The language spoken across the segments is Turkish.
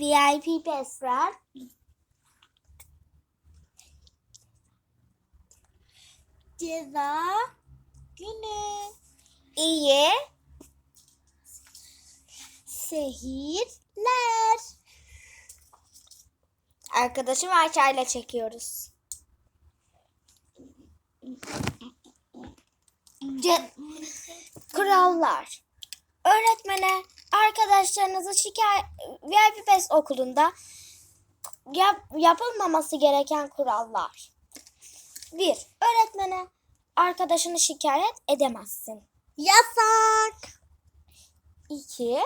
VIP best friend. Ceza günü. İyi. Sehirler. Arkadaşım Ayça ile çekiyoruz. Kurallar. Öğretmene arkadaşlarınızı şikayet VIP Pes okulunda yap- yapılmaması gereken kurallar. 1. Öğretmene arkadaşını şikayet edemezsin. Yasak. 2.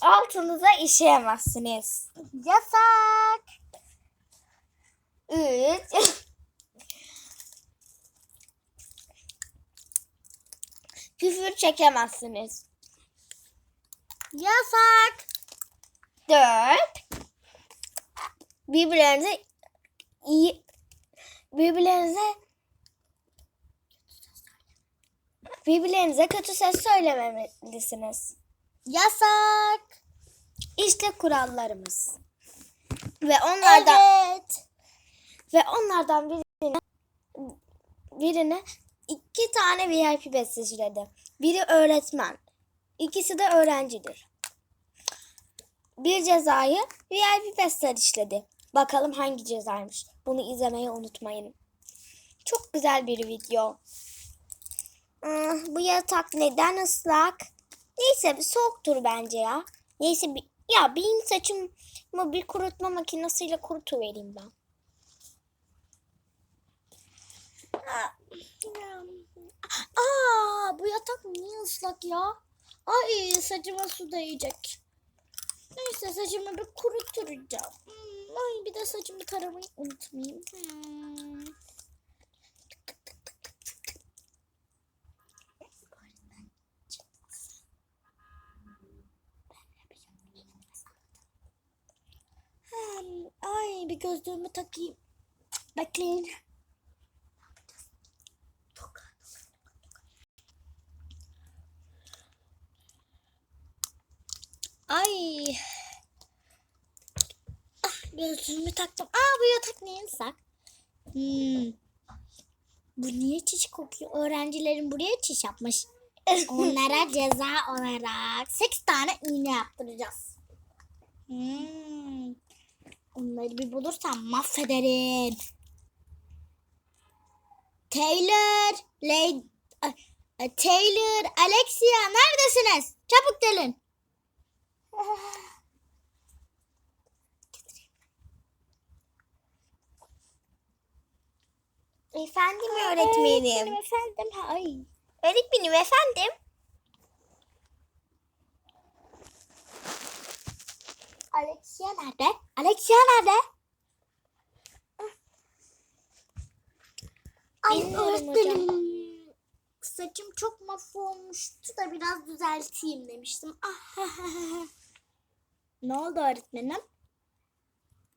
Altınıza işeyemezsiniz. Yasak. 3. Küfür çekemezsiniz. Yasak. 4. Birbirlerinize iyi birbirlerinize birbirlerinize kötü söz söylememelisiniz. Yasak. İşte kurallarımız. Ve onlardan Evet. ve onlardan birine birine iki tane VIP bet seçildi. Biri öğretmen, ikisi de öğrencidir. Bir cezayı VIP bestler işledi. Bakalım hangi cezaymış. Bunu izlemeyi unutmayın. Çok güzel bir video. Ah, bu yatak neden ıslak? Neyse bir soğuktur bence ya. Neyse bir, ya benim saçımı bir kurutma makinesiyle kurutuvereyim ben. Aa, bu yatak niye ıslak ya? Ay saçıma su değecek. Neyse saçımı bir kuruturacağım. Hmm, ay bir de saçımı taramayı unutmayayım. Hmm. Hmm, Ay bir gözlüğümü takayım. Bekleyin. Ay. Ah, gözlüğümü taktım. Aa bu yatak niye ıslak? Hmm. Bu niye çiş kokuyor? Öğrencilerin buraya çiş yapmış. Onlara ceza olarak 8 tane iğne yaptıracağız. Hmm. Onları bir bulursam mahvederim. Taylor, Lady, Taylor, Alexia neredesiniz? Çabuk gelin. Efendim öğretmenim. efendim. Ay. Öğretmenim efendim. Alexia nerede? Alexia nerede? Ay Bilmiyorum öğretmenim. Saçım çok mahvolmuştu da biraz düzelteyim demiştim. Ah. ne oldu öğretmenim?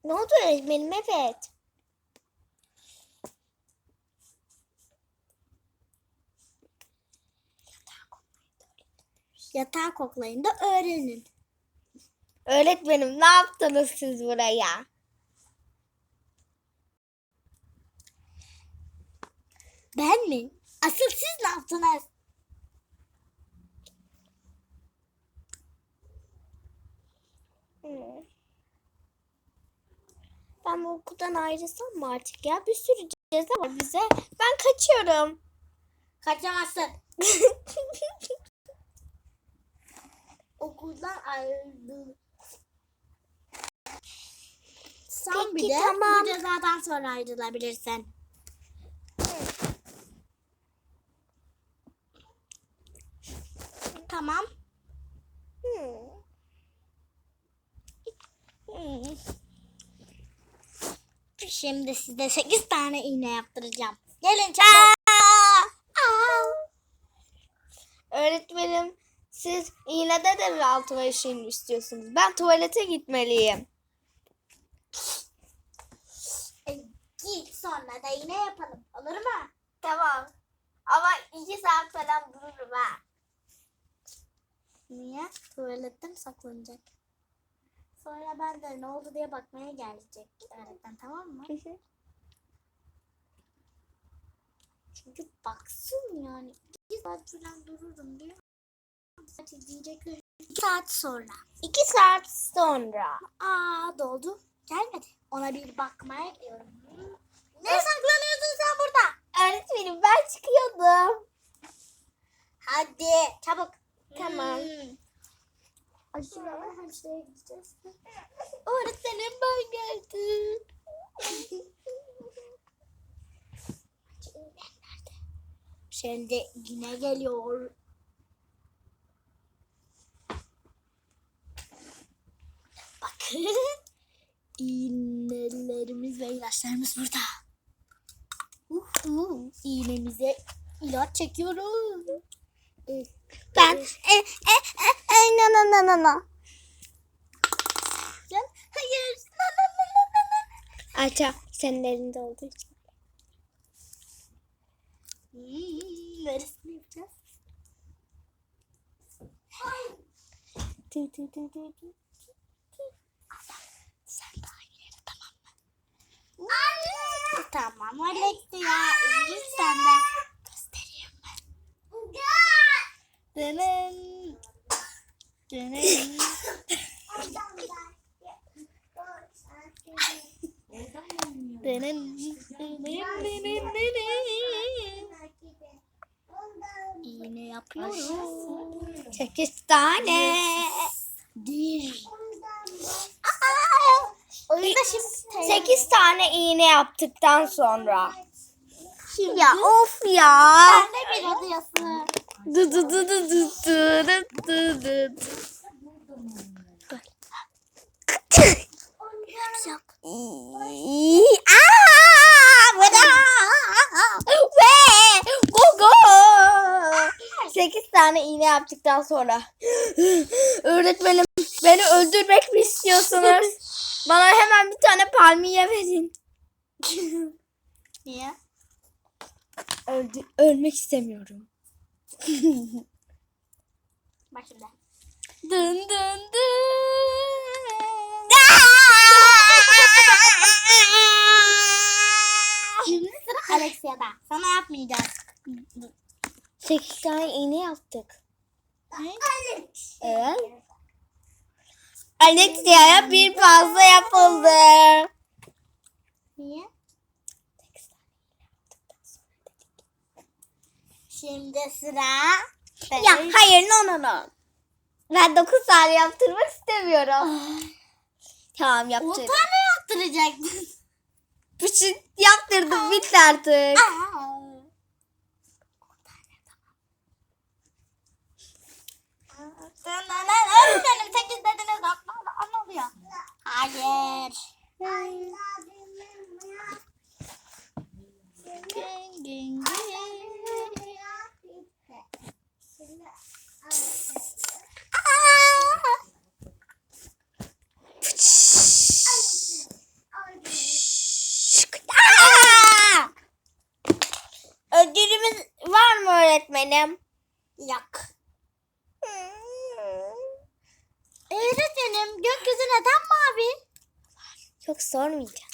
Ne oldu öğretmenim? Evet. Yatağı koklayın da öğrenin. Öğretmenim ne yaptınız siz buraya? Ben mi? Asıl siz ne yaptınız? Ben bu okuldan ayrılsam mı artık ya? Bir sürü ceza var bize. Ben kaçıyorum. Kaçamazsın. Okuldan ayrıldı. Sen Peki, bir de tamam. bu cezadan sonra ayrılabilirsin. Tamam. Hmm. Şimdi size 8 tane iğne yaptıracağım. Gelin çabuk. Öğretmenim siz iğnede de mi altıma işeyin istiyorsunuz? Ben tuvalete gitmeliyim. E, Git sonra da iğne yapalım. Olur mu? Tamam. Ama iki saat falan dururum ha. Niye? Tuvalette mi saklanacak? Sonra ben de ne oldu diye bakmaya gelecek öğretmen tamam mı? Çünkü baksın yani. İki saat falan dururum diyor. Saat diyecekler. İki saat sonra. İki saat sonra. Aa doldu. Gelmedi. Ona bir bakmaya gidiyorum. Ne saklanıyorsun sen burada? Öğretmenim ben çıkıyordum. Hadi çabuk. Tamam. Hmm. Aşırı hemşireye gideceğiz. Öğretmenim ben geldim. Şimdi yine geliyor. Bakın. İğnelerimiz ve ilaçlarımız burada. Uhu, İğnemize ilaç çekiyoruz. Ben e, e, e, e, na na na na na. Hayır. Na, na, na, na, na, na. Senin elinde olduğu için. Hmm, neresini yapacağız? Tı tı tı tı tı. Sen daha ileri tamam mı? Anne. Tamam Alexia. Sen de. Göstereyim mi? Denen. Denen. Denen. Denen. Denen. Denen. İğne yapıyoruz. Sekiz tane. Bir. Oyunda şimdi Sekiz tane iğne yaptıktan sonra. Şimdi Ya of ya. sen de bir adıyasın. Dı dı dı dı dı dı dı dı dı. Sekiz tane iğne yaptıktan sonra. Öğretmenim beni öldürmek mi istiyorsunuz? Bana hemen bir tane palmiye verin. Niye? Öldü, ölmek istemiyorum. Bak şimdi. Dın dın dın. Şimdi sıra Alexia'da. Sana yapmayacağız. Sekiz tane iğne yaptık. Evet. Alexia'ya bir fazla yapıldı. Niye? Şimdi sıra. Ya hayır no no no. Ben dokuz tane yaptırmak istemiyorum. tamam 10 yaptırdım. tane yaptıracaktın. Bütün yaptırdım bitti artık. Öğretmenim 8 dediniz ne oluyor? Hayır. Ging, ging! Ödülümüz var mı öğretmenim? Yok. Öğretmenim gökyüzü neden mavi? Yok sormayacağım.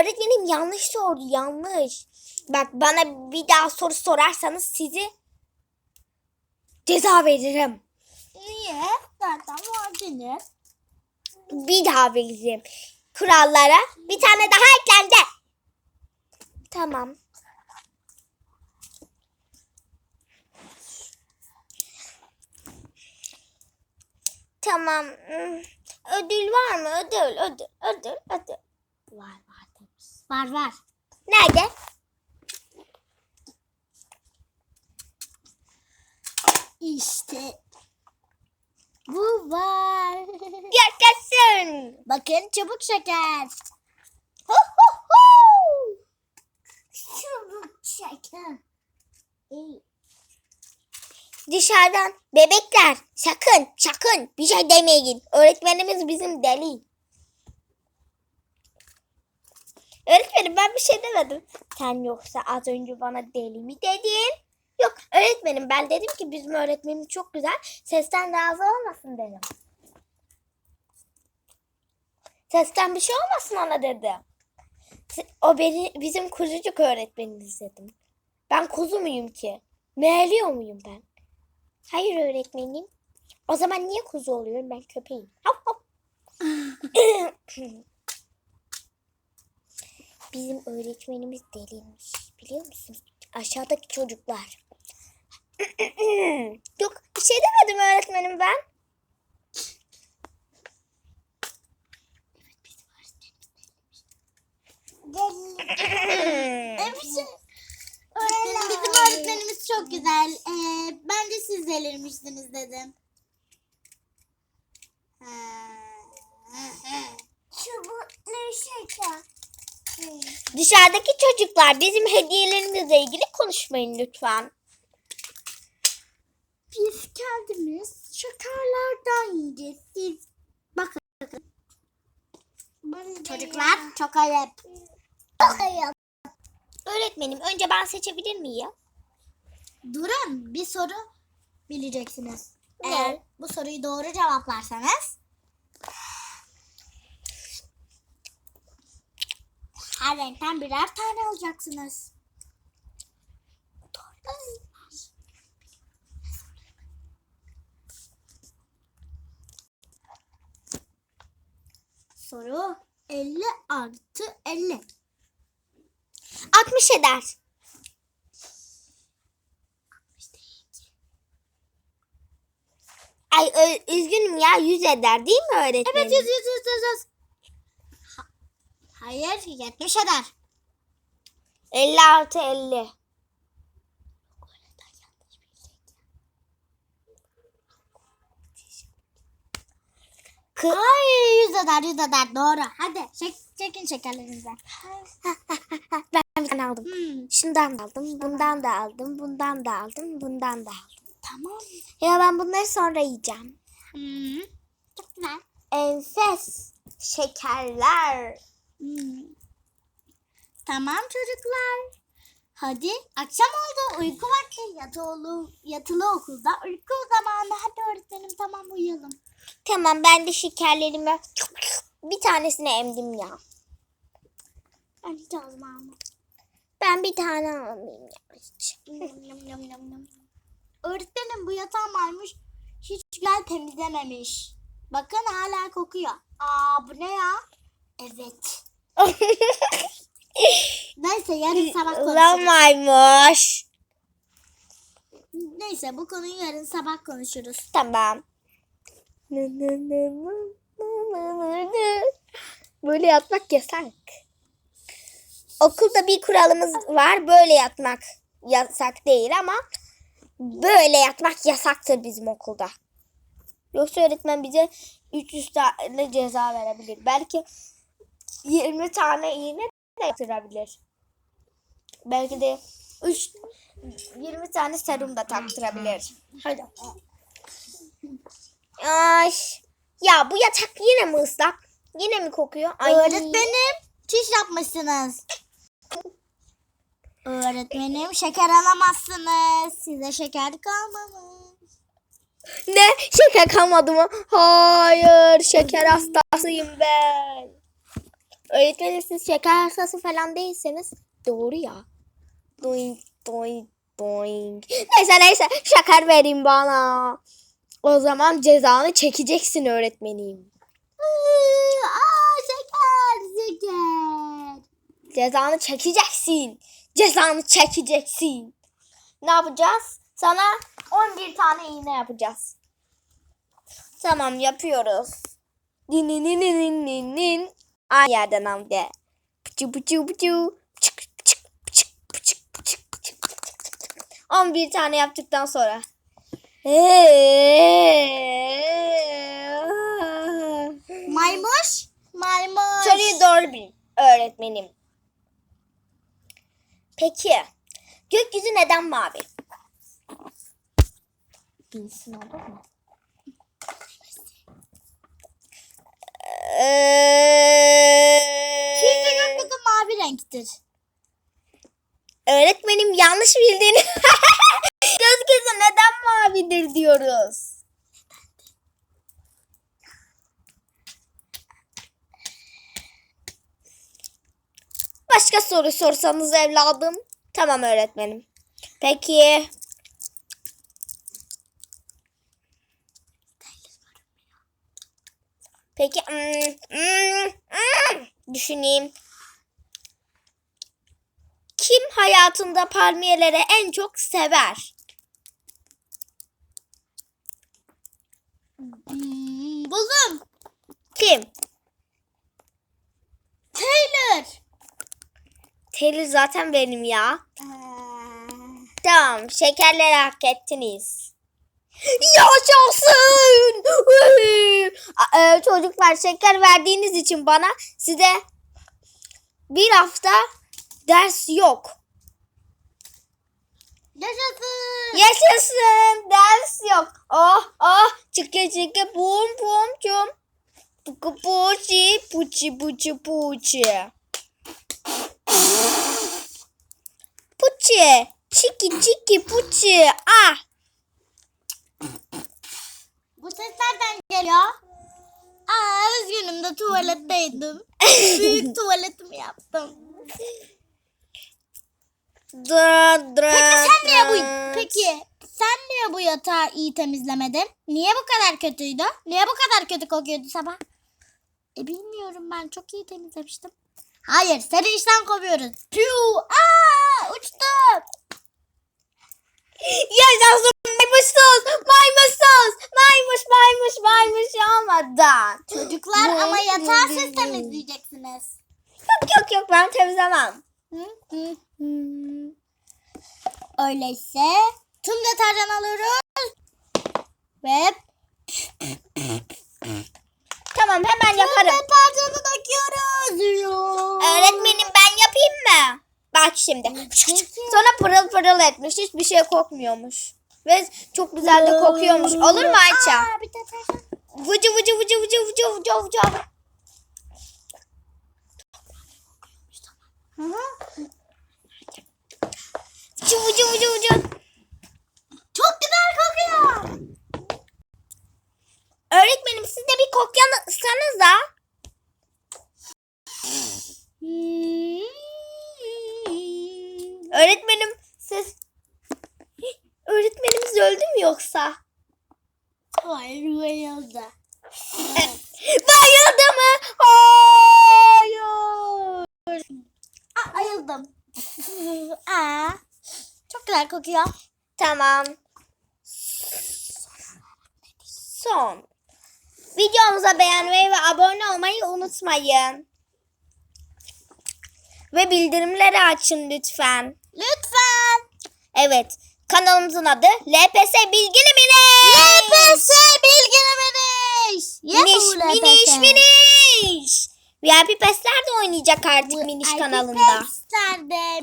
Öğretmenim yanlış sordu yanlış. Bak bana bir daha soru sorarsanız sizi ceza veririm. Niye? Zaten vardınız. Bir daha vereceğim. Kurallara bir tane daha eklendi. Tamam. Tamam. Hmm. Ödül var mı? Ödül, ödül, ödül, ödül. Var var. Var. Nerede? İşte. Bu var. Yaşasın. Bakın çubuk şeker. Hu hu hu. Çubuk şeker. İyi. Dışarıdan bebekler sakın sakın bir şey demeyin. Öğretmenimiz bizim deli. Öğretmenim ben bir şey demedim. Sen yoksa az önce bana deli mi dedin? Yok öğretmenim ben dedim ki bizim öğretmenimiz çok güzel. Sesten razı olmasın dedim. Sesten bir şey olmasın ona dedi. O beni bizim kuzucuk öğretmenimiz dedim. Ben kuzu muyum ki? Meğliyor muyum ben? Hayır öğretmenim. O zaman niye kuzu oluyorum? Ben köpeğim. Hav hav. Bizim öğretmenimiz deliymiş. Biliyor musunuz? Aşağıdaki çocuklar. Yok bir şey demedim öğretmenim ben. Öğretmenim bizim öğretmenimiz çok güzel. Ee, ben de siz delirmişsiniz dedim. Çubuklu şeker. Dışarıdaki çocuklar bizim hediyelerimizle ilgili konuşmayın lütfen. Biz kendimiz şekerlerden yiyeceğiz. Siz bakın. Çocuklar çok ayıp. Çok ayıp. Öğretmenim önce ben seçebilir miyim? Durun bir soru bileceksiniz. Eğer bu soruyu doğru cevaplarsanız Her renkten birer tane alacaksınız. Soru 50 artı 50. 60 eder. Ay üzgünüm ya 100 eder değil mi öğretmenim? Evet 100 100 100 100. 100. Hayır 70 eder. 50 artı 50. Kı- Ay yüz eder yüz eder doğru. Hadi çek, çekin şekerlerinizden. ben bir tane aldım. Hmm, Şundan da aldım, bundan da aldım, bundan da aldım, bundan da aldım. tamam. Ya ben bunları sonra yiyeceğim. Hmm, çok güzel. Enfes şekerler. Hmm. Tamam çocuklar. Hadi akşam oldu uyku vakti yatılı, yatılı okulda uyku zamanı. Hadi öğretmenim tamam uyuyalım. Tamam ben de şekerlerimi bir tanesini emdim ya. Ben hiç ağzıma almam. Ben bir tane almayayım ya. Öğretmenim bu yatağı maymuş hiç güzel temizlememiş. Bakın hala kokuyor. Aa bu ne ya? Evet. Neyse yarın sabah konuşuruz. maymuş. Neyse bu konuyu yarın sabah konuşuruz. Tamam. Böyle yatmak yasak. Okulda bir kuralımız var. Böyle yatmak yasak değil ama böyle yatmak yasaktır bizim okulda. Yoksa öğretmen bize 300 tane ceza verebilir. Belki 20 tane iğne de yaptırabilir. Belki de 3 20 tane serum da taktırabilir. Hadi. Ay. Ya bu yatak yine mi ıslak? Yine mi kokuyor? Ay. Öğretmenim çiş yapmışsınız. Öğretmenim şeker alamazsınız. Size şeker kalmamış. Ne? Şeker kalmadı mı? Hayır. Şeker hastasıyım ben. Öğretmenim siz şeker hastası falan değilseniz doğru ya. Doing doing doing. Neyse neyse şeker verin bana. O zaman cezanı çekeceksin öğretmenim. Aa şeker şeker. Cezanı çekeceksin. Cezanı çekeceksin. Ne yapacağız? Sana 11 tane iğne yapacağız. Tamam yapıyoruz. Din din din din din. Aynı yerden de. Pıçı pıçı pıçı. Pıçık pıçık pıçık pıçık pıçık pıçık. 11 tane yaptıktan sonra. Maymuş. Maymuş. Soruyu doğru bil öğretmenim. Peki gökyüzü neden mavi? Bilsin olur mu? Çünkü gökyüzü mavi renktir. Öğretmenim yanlış bildiğini. Göz gözü neden mavidir diyoruz. Başka soru sorsanız evladım. Tamam öğretmenim. Peki. Peki. hmm, hmm, hmm, düşüneyim. Kim hayatında palmiyeleri en çok sever? Hmm, buldum. Kim? Taylor. Taylor zaten benim ya. Ee, Tamam, şekerleri hak ettiniz. Yaşasın! E, Çocuklar şeker verdiğiniz için bana size bir hafta ders yok. Yaşasın. Yaşasın! Ders yok. Oh oh çıkı çıkı pum pum çum. Puku puçi puçi puçi puçi. Puçi. Çiki çiki puçi. Ah. Bu ses nereden geliyor? Aa üzgünüm de tuvaletteydim. Büyük tuvaletimi yaptım. Dı, dı, Peki sen niye bu peki sen niye bu yatağı iyi temizlemedin? Niye bu kadar kötüydü? Niye bu kadar kötü kokuyordu sabah? E bilmiyorum ben çok iyi temizlemiştim. Hayır seni işten kovuyoruz. Piu! Aa uçtum. Yaşasın maymuşsuz. Maymuşsuz. Maymuş maymuş maymuş olmadan. Çocuklar Bu- ama yatağı siz temizleyeceksiniz. Yok yok yok ben temizlemem. Hı, hı, hı. Öyleyse tüm deterjan alıyoruz. Ve Tamam hemen tüm yaparım. deterjanı döküyoruz. Öğretmenim ben yapayım mı? Bak şimdi. Sonra pırıl pırıl etmiş. Hiçbir şey kokmuyormuş. Ve çok güzel de kokuyormuş. Olur mu Ayça? Vıcı vıcı vıcı vıcı vıcı vıcı vıcı. Hı hı. Vıcı vıcı vıcı vıcı. Çok güzel kokuyor. Öğretmenim siz de bir kokyansanız da. Hmm. Öğretmenim siz... Öğretmenimiz öldü mü yoksa? Hayır bayıldı. Bayıldı mı? Hayır. Aa, ayıldım. Aa, çok güzel kokuyor. Tamam. Son. Videomuza beğenmeyi ve abone olmayı unutmayın. Ve bildirimleri açın lütfen. Lütfen. Evet. Kanalımızın adı LPS Bilgili Miniş. LPS bilgini miniş. Miniş, miniş, miniş. VIP Pesler de oynayacak artık Bu Miniş kanalında. Pestlerde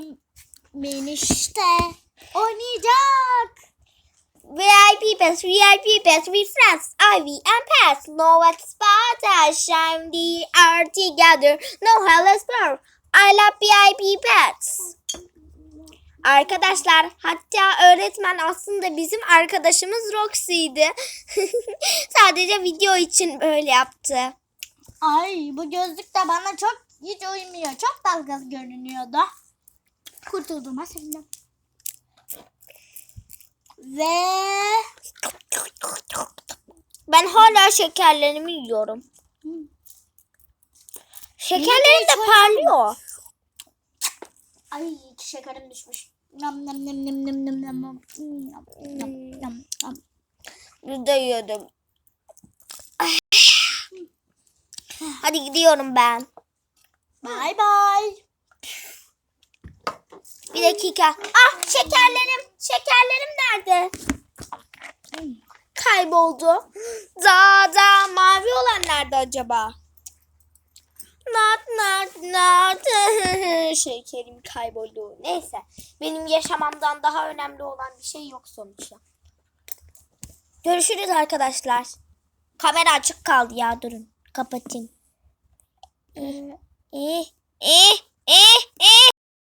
Miniş de oynayacak. VIP Pass, VIP Pass, friends, Ivy and Pass. No expert, shine the are together. No hell is more. I love VIP Pass. Arkadaşlar hatta öğretmen aslında bizim arkadaşımız Roxy'ydi. Sadece video için böyle yaptı. Ay bu gözlük de bana çok hiç uymuyor. Çok dalgalı görünüyordu. Kurtulduğuma sevindim. Ve Ben hala şekerlerimi yiyorum. Şekerlerim de parlıyor. ay şekerim düşmüş. Nam nam nam nam nam nam nam nam nam nam nam. Bir de yedim. Hadi gidiyorum ben. Bye bye. Bir dakika. Ah şekerlerim. Şekerlerim nerede? Kayboldu. Da da mavi olan nerede acaba? Not not not. Şekerim kayboldu. Neyse. Benim yaşamamdan daha önemli olan bir şey yok sonuçta. Görüşürüz arkadaşlar. Kamera açık kaldı ya durun. Kapatayım. Eh, eh, eh, eh.